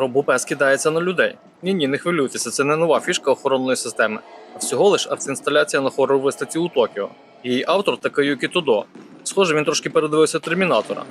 Робопес кидається на людей. Ні, ні, не хвилюйтеся, це не нова фішка охоронної системи, а всього лиш артинсталяція на хоррор виставці у Токіо. Її автор Такаюкі Тодо. Схоже, він трошки передивився термінатора,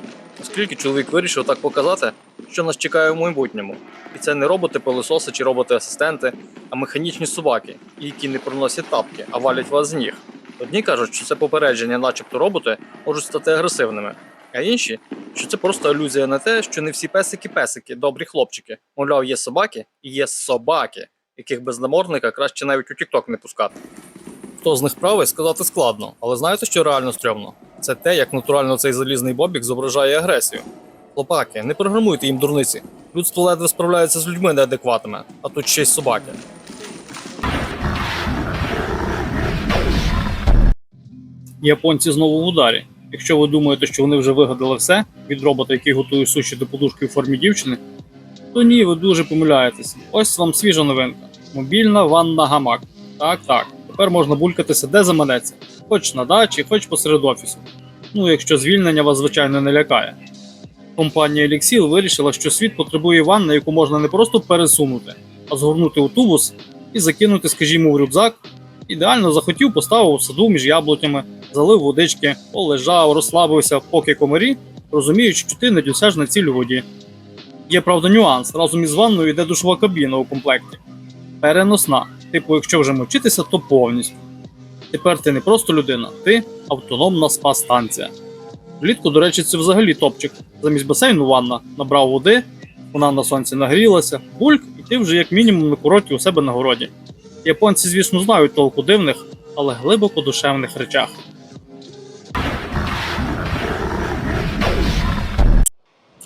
оскільки чоловік вирішив так показати, що нас чекає в майбутньому. І це не роботи-пилососи чи роботи-асистенти, а механічні собаки, які не проносять тапки, а валять вас з ніг. Одні кажуть, що це попередження, начебто роботи можуть стати агресивними, а інші, що це просто алюзія на те, що не всі песики-песики, добрі хлопчики. Мовляв, є собаки і є собаки, яких без намордника краще навіть у Тік-Ток не пускати. Хто з них правий, сказати складно, але знаєте, що реально стрьомно? Це те, як натурально цей залізний бобік зображає агресію. Хлопаки, не програмуйте їм дурниці. Людство ледве справляється з людьми неадекватними, а тут ще й собаки. Японці знову в ударі. Якщо ви думаєте, що вони вже вигадали все від робота, який готує суші до подушки у формі дівчини, то ні, ви дуже помиляєтеся. Ось вам свіжа новинка: мобільна ванна гамак. Так, так. Тепер можна булькатися де заманеться, хоч на дачі, хоч посеред офісу. Ну, якщо звільнення вас, звичайно, не лякає. Компанія Elixir вирішила, що світ потребує ванни, яку можна не просто пересунути, а згорнути у тубус і закинути, скажімо, в рюкзак. Ідеально захотів, поставив у саду між яблутями, залив водички, полежав, розслабився, поки комарі, розуміючи, що ти не досяж на ціль у воді. Є, правда, нюанс. Разом із ванною йде душова кабіна у комплекті. Переносна. Типу, якщо вже мочитися, то повністю. Тепер ти не просто людина, ти автономна спа-станція. Влітку, до речі, це взагалі топчик. Замість басейну ванна набрав води, вона на сонці нагрілася, бульк, і ти вже як мінімум на курорті у себе на городі. Японці, звісно, знають толку дивних, але глибоко душевних речах.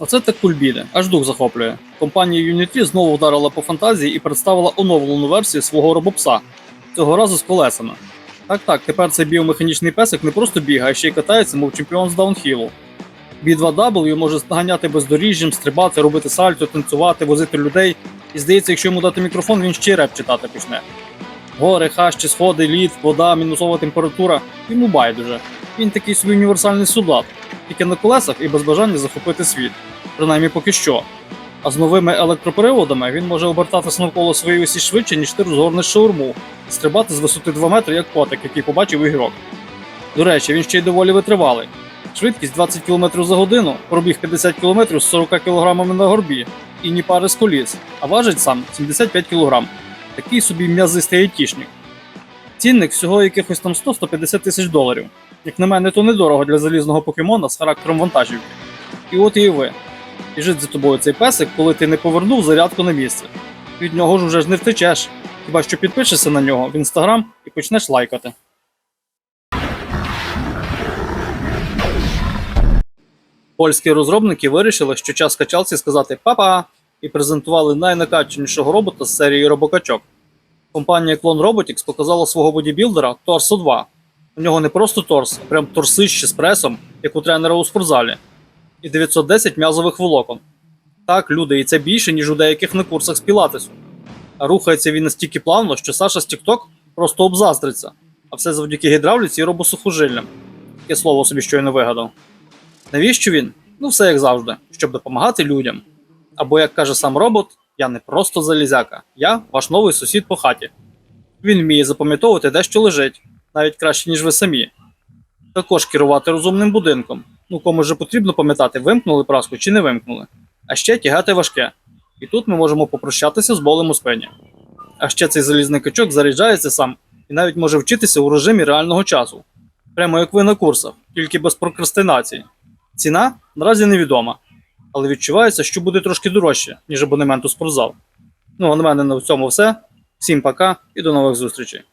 Оце так кульбіде, аж дух захоплює. Компанія Unity знову вдарила по фантазії і представила оновлену версію свого робопса, цього разу з колесами. Так так, тепер цей біомеханічний песик не просто бігає, а ще й катається, мов чемпіон з даунхілу. B2W може ганяти бездоріжжям, стрибати, робити сальто, танцювати, возити людей. І здається, якщо йому дати мікрофон, він ще реп читати почне. Гори, хащі, сходи, лід, вода, мінусова температура. Йому байдуже. Він такий собі універсальний солдат, тільки на колесах і без бажання захопити світ. Принаймні поки що. А з новими електроприводами він може обертатися навколо своєї осі швидше, ніж ти розгорнеш шаурму, стрибати з висоти 2 метри, як котик, який побачив ігрок. До речі, він ще й доволі витривалий. Швидкість 20 км за годину, пробіг 50 км з 40 кг на горбі і ні пари з коліс, а важить сам 75 кг. Такий собі м'язистий айтішник. Цінник всього якихось там 100-150 тисяч доларів. Як на мене, то недорого для залізного покемона з характером вантажівки. І от і ви. Біжить за тобою цей песик, коли ти не повернув зарядку на місце. Від нього ж уже ж не втечеш. Хіба що підпишешся на нього в інстаграм і почнеш лайкати. Польські розробники вирішили, що час качалці сказати «папа» і презентували найнакаченішого робота з серії робокачок. Компанія Clone Robotics показала свого бодібілдера Торсо 2. У нього не просто торс, а прям торсище з пресом, як у тренера у спортзалі, і 910 м'язових волокон. Так, люди, і це більше, ніж у деяких на курсах з пілатесу. А рухається він настільки плавно, що Саша з TikTok просто обзаздриться, а все завдяки гідравліці і робосухожиллям. Таке слово собі щойно вигадав. Навіщо він? Ну, все як завжди, щоб допомагати людям. Або, як каже сам робот, я не просто залізяка, я ваш новий сусід по хаті. Він вміє запам'ятовувати, де що лежить, навіть краще, ніж ви самі. Також керувати розумним будинком. Ну, кому ж потрібно пам'ятати, вимкнули праску чи не вимкнули. А ще тягати важке. І тут ми можемо попрощатися з болем у спині. А ще цей залізний качок заряджається сам і навіть може вчитися у режимі реального часу. Прямо як ви на курсах, тільки без прокрастинації. Ціна наразі невідома, але відчувається, що буде трошки дорожче, ніж абонемент у спортзал. Ну а на мене на цьому все. Всім пока і до нових зустрічей.